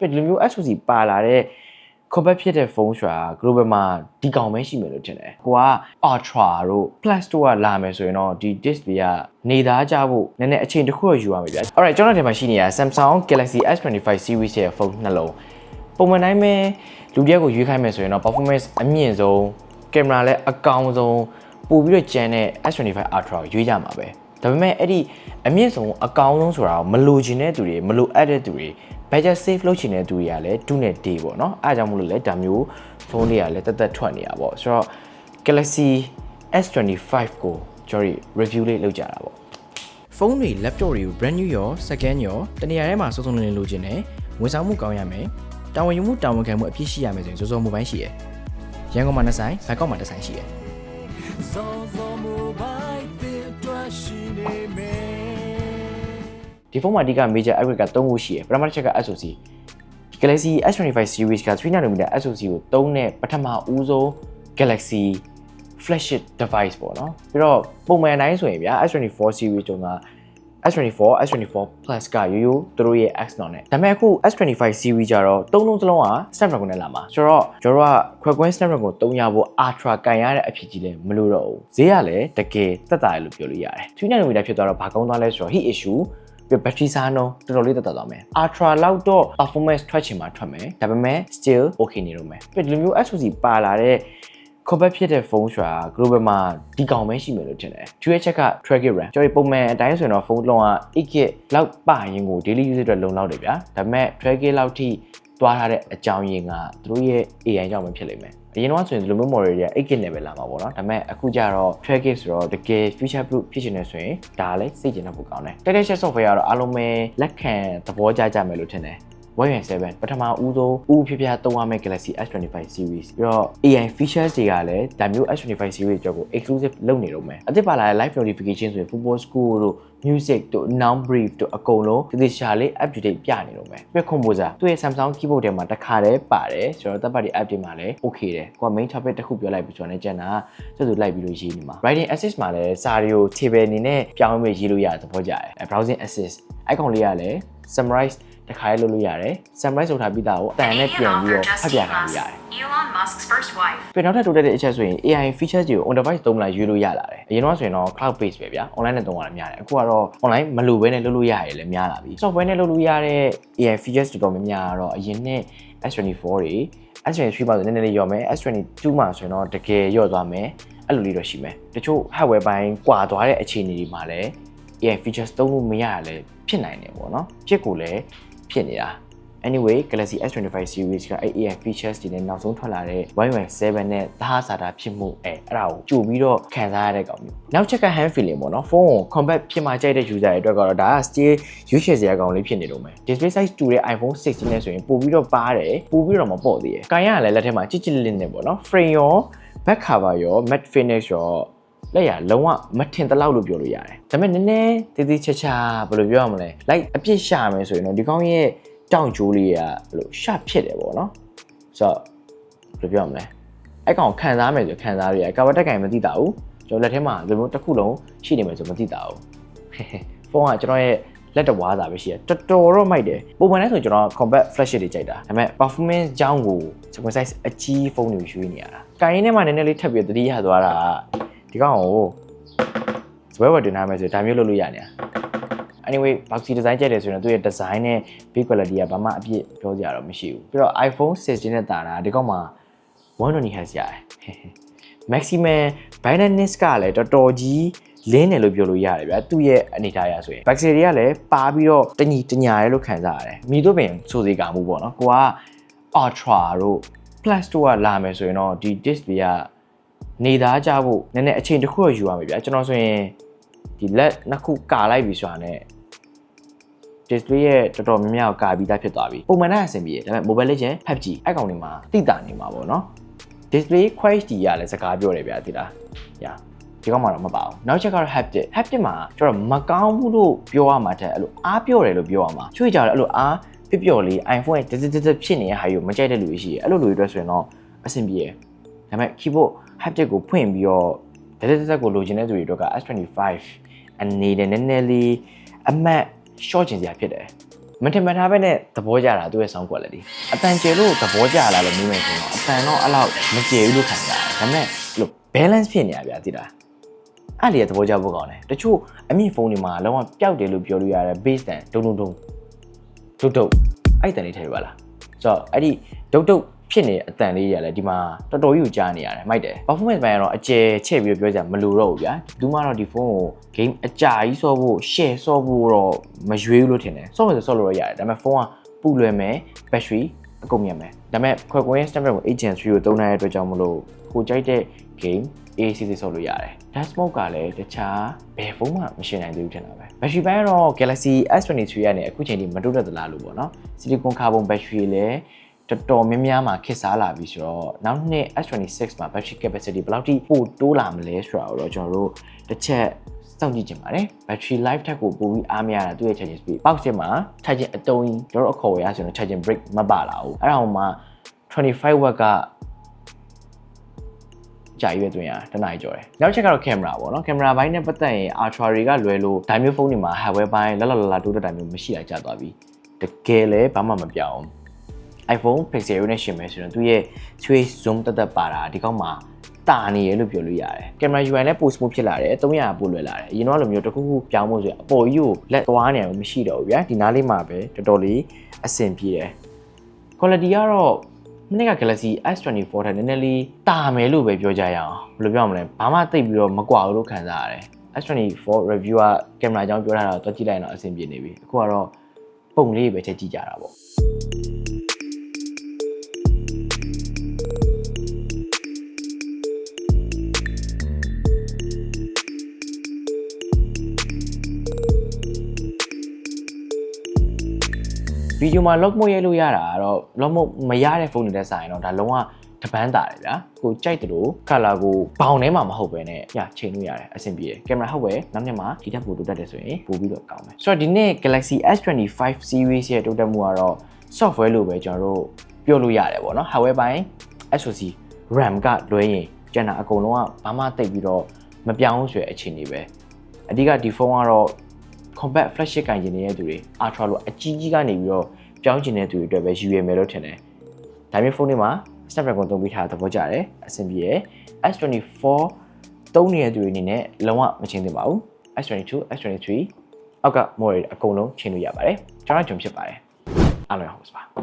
ပြဒီလိုမျိုး SoC ပါလာတဲ့ compact ဖြစ်တဲ့ဖုန်းဆိုတာ global မှာဒီကောင်ပဲရှိမယ်လို့ထင်တယ်။ကိုက ultra တို့ plus တို့ကလာမယ်ဆိုရင်တော့ဒီ display ကနေသားကြဖို့နည်းနည်းအချိန်တစ်ခုတော့ယူရမှာဗျာ။ Alright ကျွန်တော်ဒီမှာရှိနေတာ Samsung Galaxy S25 series ရဲ့ဖုန်းနှလုံးပုံမှန်တိုင်းပဲလူတစ်ယောက်ကိုရွေးခိုင်းမယ်ဆိုရင်တော့ performance အမြင့်ဆုံးကင်မရာလည်းအကောင်းဆုံးပို့ပြီးတော့ကျန်တဲ့ S25 Ultra ကိုရွေးကြမှာပဲ။ဒါပေမဲ့အဲ့ဒီအမြင့်ဆုံးအကောင်းဆုံးဆိုတာကိုမလိုချင်တဲ့သူတွေမလိုအပ်တဲ့သူတွေ budget save လုပ်ချင်တဲ့သူတွေကလည်း2နဲ့ day ပေါ့နော်အားကြောင့်မလို့လဲဒါမျိုးဖုန်းတွေကလည်းတက်တက်ထွက်နေတာပေါ့ဆိုတော့ Galaxy S25 ကိုကျွန်တော် review လေးလုပ်ကြတာပေါ့ဖုန်းတွေ laptop တွေကို brand new ရော second ရောတနေရာထဲမှာစုံစုံလင်လင်လိုချင်တယ်ဝန်ဆောင်မှုကောင်းရမယ်တာဝန်ယူမှုတာဝန်ခံမှုအပြည့်ရှိရမယ်ဆိုရင်စောစောမိုဘိုင်းရှိရယ်ရန်ကုန်မှာနှစ်ဆိုင်ဘန်ကောက်မှာတစ်ဆိုင်ရှိရယ် ဒီဖုန်းမှာအဓိက major upgrade က3ခုရှိရယ်ပထမတစ်ချက်က SoC Galaxy S25 series က3 nanometer SoC ကိုသုံးတဲ့ပထမဦးဆုံး Galaxy flagship device ပေါ့နော်ပြီးတော့ပုံမှန်တိုင်းဆိုရင်ဗျာ S24 series တုန်းက S24 S24 Plus ကရိုးရိုးသူတို့ရဲ့ Exynos နဲ့ဒါပေမဲ့အခု S25 series ကြတော့သုံးလုံးစလုံးက Snapdragon နဲ့လာမှာဆိုတော့ကျွန်တော်တို့ကခွဲကွင်း Snapdragon ကိုသုံးရဖို့ Ultra ကန်ရတဲ့အဖြစ်ကြီးလည်းမလို့တော့ဘူးဈေးကလည်းတကယ်သက်သာရလို့ပြောလို့ရတယ်3 nanometer ဖြစ်သွားတော့ဘာကောင်းသွားလဲဆိုတော့ heat issue ပြီး battery စားနှုန်းတော်တော်လေးတက်တက်သွားမယ် ultra လောက်တော့ performance ထွက်ချင်မှထွက်မယ်ဒါပေမဲ့ still okay နေတော့မယ်ပြီးဒီလိုမျိုး SoC ပါလာတဲ့ compact ဖြစ်တဲ့ဖုန်းဆိုတာ global မှာဒီကောင်ပဲရှိမယ်လို့ထင်တယ်။သူရဲ့ချက်က track RAM ကျွန်တော်ပုံမှန်အတိုင်းဆိုရင်တော့ဖုန်းလုံးက 8GB လောက်ပါရင်ကို daily use အတွက်လုံလောက်တယ်ဗျာ။ဒါပေမဲ့ track လောက်ထိသွားထားတဲ့အကြောင်းရင်းကသူတို့ရဲ့ AI ကြောင့်ပဲဖြစ်လိမ့်မယ်။ အရင်တော့ဆိုရင်ဒီလိုမျိုး model တွေက 8GB နဲ့ပဲလာမှာပေါ့နော်ဒါပေမဲ့အခုကျတော့ track ဆိုတော့တကယ် future proof ဖြစ်ချင်နေဆိုရင်ဒါလည်းစိတ်ကျင်တတ်ဖို့ကောင်းတယ်။ Technical software ကတော့အားလုံးပဲလက်ခံသဘောကျကြမယ်လို့ထင်တယ်။ Y7 ပထမဦးဆုံးဦးဖြစ်ပြသုံးရမယ့် Galaxy S25 series ပြီးတော့ AI features တွေကလည်းဒါမျိုး S25 series ကြောက်ကို exclusive လုပ်နေတော့မယ်အသစ်ပါလာတဲ့ live notification ဆိုရင် football score တို့ music တို့ noun brief တို့အကုန်လုံးဒီရှာလေး up to date ပြနေတော့မယ်ပြီး composer သူ့ရဲ့ Samsung keyboard ထဲမှာတစ်ခါတည်းပါတယ်ဆိုတော့တပ်ပတ်တွေ app တွေမှာလည်း okay တယ်ကိုက main topic တစ်ခုပြောလိုက်ပြီဆိုတော့လည်းကျန်တာသူ့သူလိုက်ပြီးလို့ရေးနေမှာ writing assist မှာလည်းစာတွေကို table အနေနဲ့ပြောင်းပြီးရေးလို့ရတဲ့သဘောကျတယ် browsing assist icon လေးကလည်း summarize တခါလေးလုပ်လို့ရတယ် summarize လုပ်ထားပြီးသားကိုအတန်နဲ့ပြန်ပြီးတော့ဖတ်ပြနိုင်လို့ရတယ် Elon Musk's first wife. ပြန်နောက်ထပ်တိုးတက်တဲ့အချက်ဆိုရင် AI features တွေကို on device သုံးမလားရွေးလို့ရလာတယ်အရင်တော့ဆိုရင်တော့ cloud base ပဲဗျာ online နဲ့သုံးရတာများတယ်အခုကတော့ online မလိုဘဲနဲ့လုပ်လို့ရတယ်လည်းများလာပြီ software နဲ့လုပ်လို့ရတဲ့ AI features တော်တော်များများကတော့အရင်နဲ့ S24 တွေ S23 မှာဆိုနည်းနည်းလေးရော့မယ် S22 မှာဆိုရင်တော့တကယ်ရော့သွားမယ်အဲ့လိုလေးတော့ရှိမယ်တချို့ hardware ပိုင်းကွာသွားတဲ့အခြေအနေတွေမှာလည်း AI features သုံးလို့မရရလည်းဖြစ်နိုင်တယ်ပေါ့နော်ဖြစ်ကိုလည်း ဖြစ်နေတာ anyway Galaxy S25 series ကအဲ့ AI features တွေနဲ့နောက်ဆုံးထွက်လာတဲ့ Y7 နဲ့သားစာတာဖြစ်မှုအဲအဲ့ဒါကိုကြိုပြီးတော့ခံစားရတဲ့ကောင်မျိုးနောက်ချက်က hand feeling ပေါ့နော်ဖုန်းကို compact ဖြစ်မှကြိုက်တဲ့ user တွေအတွက်ကတော့ဒါက still ရွေးချယ်စရာကောင်လေးဖြစ်နေတော့မယ် display size တူတဲ့ iPhone 16နဲ့ဆိုရင်ပို့ပြီးတော့ပါတယ်ပို့ပြီးတော့မပေါ့သေးရဲ့။ကိုင်ရကလည်းလက်ထဲမှာကြစ်ကြစ်လစ်လစ်နဲ့ပေါ့နော် frame ရော back cover ရော matte finish ရော လက်ရလုံးဝမထင်တလောက်လို့ပြောလို့ရတယ်။ဒါပေမဲ့နည်းနည်းတည်တည်ချာချာဘယ်လိုပြောရမလဲ။ like အပြစ်ရှာမယ်ဆိုရင်တော့ဒီကောင်ရဲ့တောင်ကျိုးလေးကဘယ်လိုရှဖြစ်တယ်ပေါ့နော်။ဆိုတော့ဘယ်လိုပြောရမလဲ။အဲ့ကောင်ခံစားမယ်ဆိုခံစားရရကာဗတ်တက်ကင်မသိတာဘူး။ကျွန်တော်လက်ထဲမှာဒီလိုမျိုးတစ်ခုလုံးရှိနေမယ်ဆိုမသိတာဘူး။ဖုန်းကကျွန်တော်ရဲ့လက်တဝါးစာပဲရှိတယ်တော်တော်တော့မိုက်တယ်ပုံမှန်လဲဆိုကျွန်တော် combat flash တွေကြိုက်တာဒါပေမဲ့ performance ကြောင်းကို screen size အကြီးဖုန်းတွေရွေးနေရတာကိုင်းထဲမှာနည်းနည်းလေးထပ်ပြီးတတိယသွားတာ ဒီကောင်ကိုစပွဲဝတ်တင်ထားမယ်ဆိုဒါမျိုးလုပ်လို့ရနေတာ anyway boxy design ကြိုက်တယ်ဆိုရင်သူ့ရဲ့ design နဲ့ build quality ကဘာမှအပြည့်ပြောစရာတော့မရှိဘူးပြီးတော့ iPhone 16နဲ့တာတာဒီကောင်မှာ120 Hz ရတယ် maximum brightness ကလည်းတော်တော်ကြီးလင်းတယ်လို့ပြောလို့ရတယ်ဗျာသူ့ရဲ့အနေထားအရဆိုရင် Baxter တွေကလည်းပါပြီးတော့တညီတညာရဲလို့ခံစားရတယ်မိတို့ပင်စိုးစေကမှုပေါ့နော်ကိုက Ultra တို့ Plus တို့ကလာမယ်ဆိုရင်တော့ဒီ display က နေသားကြဖို့နည်းနည်းအချိန်တစ်ခုတော့ယူရမယ်ဗျာကျွန်တော်ဆိုရင်ဒီလက်နှစ်ခုကာလိုက်ပြီဆိုတာနဲ့ display ရဲ့တော်တော်များများကိုကာပြီးသားဖြစ်သွားပြီပုံမှန်တဲ့အဆင်ပြေတယ်ဒါပေမဲ့ mobile legend PUBG အဲ့ကောင်တွေမှာတိတာနေမှာပေါ့နော် display quality ကလည်းစကားပြောတယ်ဗျာတိလားညာဒီကောင်မှတော့မပါဘူးနောက်ချက်ကတော့ haptic haptic မှာကျွန်တော်မကောင်းဘူးလို့ပြောရမှာတဲ့အဲ့လိုအားပြောတယ်လို့ပြောရမှာချွေကြတယ်အဲ့လိုအားပျော့ပျော့လေး iPhone ရဲ့တတတဖြစ်နေတဲ့ဟာကိုမကြိုက်တဲ့လူတွေရှိတယ်အဲ့လိုလူတွေအတွက်ဆိုရင်တော့အဆင်ပြေတယ်ဒါပေမဲ့ keyboard haptic ကိုဖွင့်ပြီးတော့တတတကိုလိုချင်တဲ့သူတွေအတွက်က S25 အနေနဲ့နည်းနည်းလေးအမတ် short ကျင်စရာဖြစ်တယ်မထင်မှတ်ထားပဲနဲ့သဘောကျတာသူ့ရဲ့ sound quality အတန်ကျယ်လို့သဘောကျလာလို့မင်းမယ်ဆိုတော့အတန်တော့အဲ့လောက်မကျယ်ဘူးလို့ခံစားရတယ်ဒါပေမဲ့လို့ balance ဖြစ်နေရဗျာသိလားအဲ့လေသဘောကျဖို့ကောင်းတယ်တချို့အမြင့်ဖုန်းတွေမှာလုံးဝပျောက်တယ်လို့ပြောလို့ရတယ် base တန်ဒုံဒုံဒုံဒုတ်ဒုတ်အဲ့တန်လေးထည့်ပါလားဆိုတော့အဲ့ဒီဒုတ်ဒုတ် ဖြစ်နေတဲ့အတန်လေးရလဲဒီမှာတော်တော်ကြီးကိုကြားနေရတယ်မိုက်တယ် performance ဘိုင်းကတော့အကျယ်ချဲ့ပြီးတော့ပြောကြမလို့တော့ဘူးဗျာဒီမှာတော့ဒီဖုန်းကို game အကြာကြီးဆော့ဖို့ share ဆော့ဖို့တော့မရွေးဘူးလို့ထင်တယ်ဆော့မယ်ဆိုဆော့လို့တော့ရတယ်ဒါပေမဲ့ဖုန်းကပူလွယ်မယ် battery အကုန်မြတ်မယ်ဒါပေမဲ့ခွက်ကွင်း Snapdragon 8 Gen 3ကိုသုံးတဲ့အတွက်ကြောင့်မလို့ကိုကြိုက်တဲ့ game ACC ဆော့လို့ရတယ် Dash Mode ကလည်းတခြားဘယ်ဖုန်းမှမရှင်းနိုင်သေးဘူးထင်တာပဲ battery ဘိုင်းကတော့ Galaxy S23 ကနေအခုချိန်ထိမတိုးတက်သလားလို့ပေါ့နော် Silicon Carbon battery လည်း တော်တော်များများမှာခက်စားလာပြီဆိုတော့နောက်နှစ် S26 မှာ battery capacity ဘယ်လောက်ထိပိုတိုးလာမလဲဆိုတာကိုတော့ကျွန်တော်တို့တစ်ချက်စောင့်ကြည့်ကြပါမယ် battery life ထက်ကိုပိုပြီးအားမရတာသူ့ရဲ့ charging speed box ထဲမှာ charging အတုံးကြီးကျွန်တော်တို့အခေါ်ဝယ်ရဆိုရင် charging brick မပါလာဘူးအဲ့ဒါဟိုမှာ25 watt ကကြာရွေးသွင်းရတနားကြီးကြော်တယ်နောက်ချက်ကတော့ကင်မရာပေါ့နော်ကင်မရာဘိုင်းနဲ့ပတ်သက်ရင် ultra တွေကလွယ်လို့ဒါမျိုးဖုန်းတွေမှာ hardware ဘိုင်းလလလလတိုးတက်တာမျိုးမရှိတာကြာသွားပြီတကယ်လည်းဘာမှမပြောင်း iPhone Pixel နဲ့ရှင်မယ်ဆိုရင်သူရဲ့3 zoom တက်တက်ပါတာဒီကောက်မှာတာနေရလို့ပြောလို့ရတယ်ကင်မရာ UI နဲ့ post smooth ဖြစ်လာတယ်300ပို့လွယ်လာတယ်အရင်တော့လိုမျိုးတစ်ခုခုပြောင်းဖို့ဆိုရင်အပေါ်ကြီးကိုလက်သွားနေအောင်မရှိတော့ဘူးဗျာဒီနားလေးမှာပဲတော်တော်လေးအဆင်ပြေတယ် quality ကတော့မနေ့က Galaxy S24 ထက်နည်းနည်းလေးတာမယ်လို့ပဲပြောကြရအောင်ဘယ်လိုပြောရမလဲဘာမှသိပ်ပြီးတော့မကွာဘူးလို့ခံစားရတယ် S24 review ကကင်မရာအကြောင်းပြောထားတာတော့တွက်ကြည့်လိုက်ရင်တော့အဆင်ပြေနေပြီအခုကတော့ပုံလေးပဲချက်ကြည့်ကြတာပေါ့ ဗီဒီယိုမှာ lock mode ရိုက်လို့ရတာကတော့ lock mode မရတဲ့ဖုန်းတွေတက်ဆိုင်တော့ဒါလုံးဝတပန်းတာတယ်ဗျာကိုကြိုက်တယ်လို့ color ကိုဘောင်ထဲမှာမဟုတ်ပဲနဲ့ညချိန်လို့ရတယ်အဆင်ပြေတယ်ကင်မရာဟုတ်ပဲနောက်နှစ်မှာဒီထက်ပိုတိုးတက်တယ်ဆိုရင်ပိုပြီးတော့ကောင်းမယ်ဆိုတော့ဒီနေ့ Galaxy S25 series ရဲ့တိုးတက်မှုကတော့ software လို့ပဲကျွန်တော်တို့ပြောလို့ရတယ်ပေါ့နော် hardware ပိုင်း SoC RAM ကလွဲရင်ကျန်တာအကုန်လုံးကဘာမှတိတ်ပြီးတော့မပြောင်းဘူးဆိုတဲ့အခြေအနေပဲအဓိကဒီဖုန်းကတော့ compact flagship ကင်ကျင်နေတဲ့သူတွေ ultra လို့အကြီးကြီးကနေပြီးတော့ ပြောင်းကျင်တဲ့သူတွေအတွက်ပဲယူရမယ်လို့ထင်တယ်။ဒါမျိုးဖုန်းတွေမှာ Snapdragon သုံးပြီးထားတဲ့သဘောကျတယ်အဆင်ပြေရယ် S24 သုံးနေတဲ့သူတွေအနေနဲ့လုံးဝမချင်းသင့်ပါဘူး S22 S23 အောက်က model အကုန်လုံးချင်းလို့ရပါတယ်ကျွန်တော်ဂျုံဖြစ်ပါတယ်အားလုံးဟုတ်ပါ